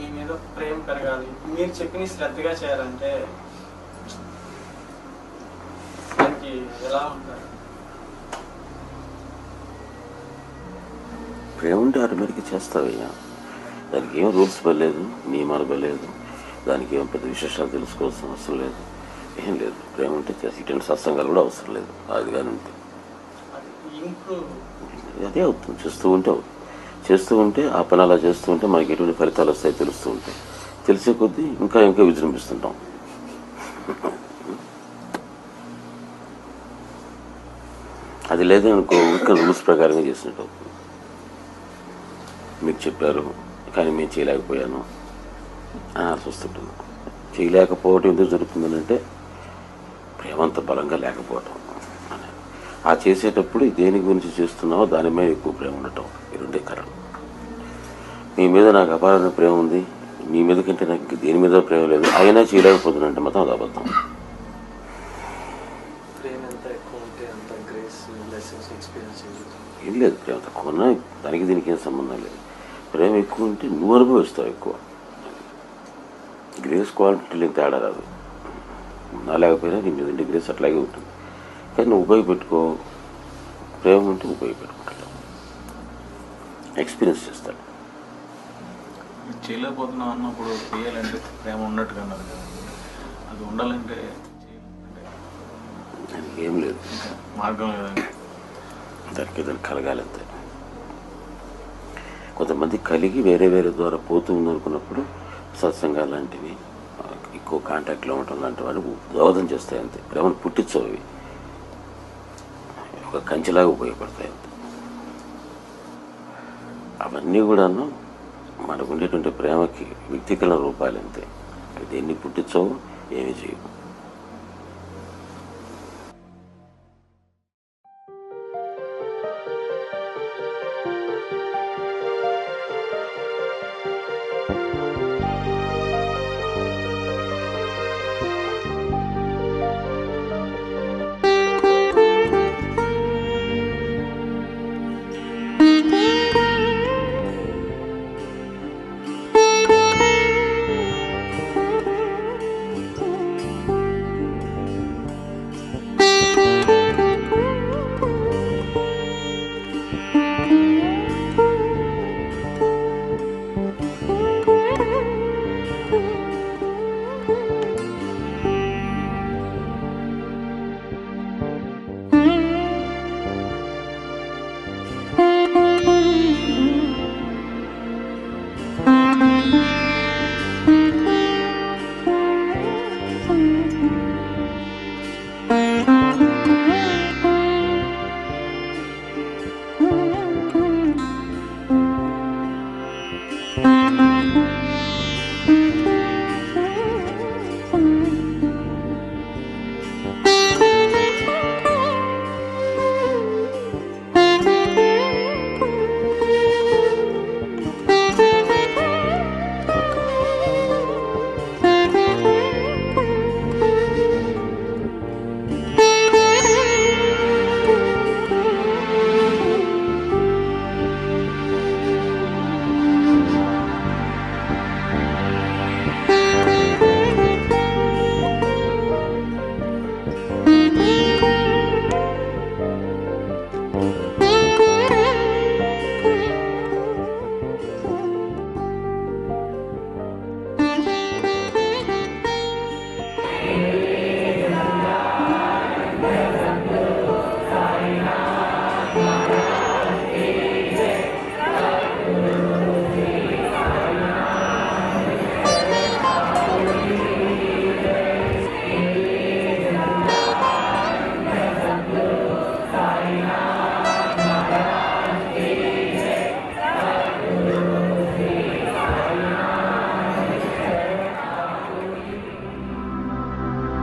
మీ మీద ప్రేమ పెరగాలి. మీరు చెప్పిన శ్రద్ధగా చేయాలంటే దానికి ఎలా ఉంటారు? ప్రేమ ఉంటే ఆటోమేటిక్గా చేస్తావయ్యా. దానికి ఏం రూల్స్ పర్లేదు నియమాలు పర్లేదు దానికి ఏం పెద్ద విశేషాలు తెలుసుకోవాల్సిన అవసరం లేదు. ఏం లేదు. ప్రేమ ఉంటే చేసి ఇటువంటి సత్సంగాలు కూడా అవసరం లేదు. అది కానీ ఉంటే అదే అవుతుంది. చేస్తూ ఉంటే అవుతుంది. చేస్తూ ఉంటే ఆ పని అలా చేస్తూ ఉంటే మనకి ఎటువంటి ఫలితాలు వస్తాయో తెలుస్తూ ఉంటాయి. తెలిసే కొద్దీ ఇంకా ఇంకా విజృంభిస్తుంటాం. అది లేదనుకో ఇంకా రూల్స్ ప్రకారంగా చేసినట్టు మీకు చెప్పారు కానీ మేము చేయలేకపోయాను అని వస్తుంటుంది చేయలేకపోవటం ఎందుకు జరుగుతుందని అంటే ప్రేమంత బలంగా లేకపోవటం. అని. ఆ చేసేటప్పుడు దేని గురించి చేస్తున్నావో దాని మీద ఎక్కువ ప్రేమ ఉండటం. రెండే కారణం మీ మీద నాకు అపారమైన ప్రేమ ఉంది. మీ మీద కంటే నాకు దేని మీద ప్రేమ లేదు. అయినా చేయలేకపోతున్నానంటే మాత్రం అది అబద్ధం. ఏం లేదు ప్రేమ తక్కువ ఉన్నా దానికి దీనికి ఏం సంబంధం లేదు. ప్రేమ ఎక్కువ ఉంటే నువ్వు అనుభవిస్తావు ఎక్కువ. గ్రేస్ క్వాలిటీ తేడా రాదు. నా లేకపోయినా నీ మీద ఉండే గ్రేస్ అట్లాగే ఉంటుంది. కానీ నువ్వు ఉపయోగపెట్టుకో. ప్రేమ ఉంటే ఉపయోగపెట్టుకుంటాడు ఎక్స్పీరియన్స్ చేస్తాడు. చేయలేకపోతున్నాం అన్నప్పుడు చేయాలంటే ప్రేమ ఉన్నట్టుగా అన్నారు కదా. అది ఉండాలంటే దానికి ఏం లేదు. మార్గం లేదండి దానికి ఏదైనా కలగాలంతే కొంతమంది కలిగి వేరే వేరే ద్వారా పోతూ ఉందనుకున్నప్పుడు సత్సంగాలు లాంటివి ఎక్కువ కాంటాక్ట్లో ఉండటం లాంటి వాటి దోహదం చేస్తాయి అంతే. ప్రేమను పుట్టించవు అవి. ఒక కంచెలాగా ఉపయోగపడతాయి అంతే. అవన్నీ కూడాను మనకు ఉండేటువంటి ప్రేమకి వ్యక్తీకరణ రూపాలు అంతే అవి దేన్ని పుట్టించవు ఏమీ చేయవు.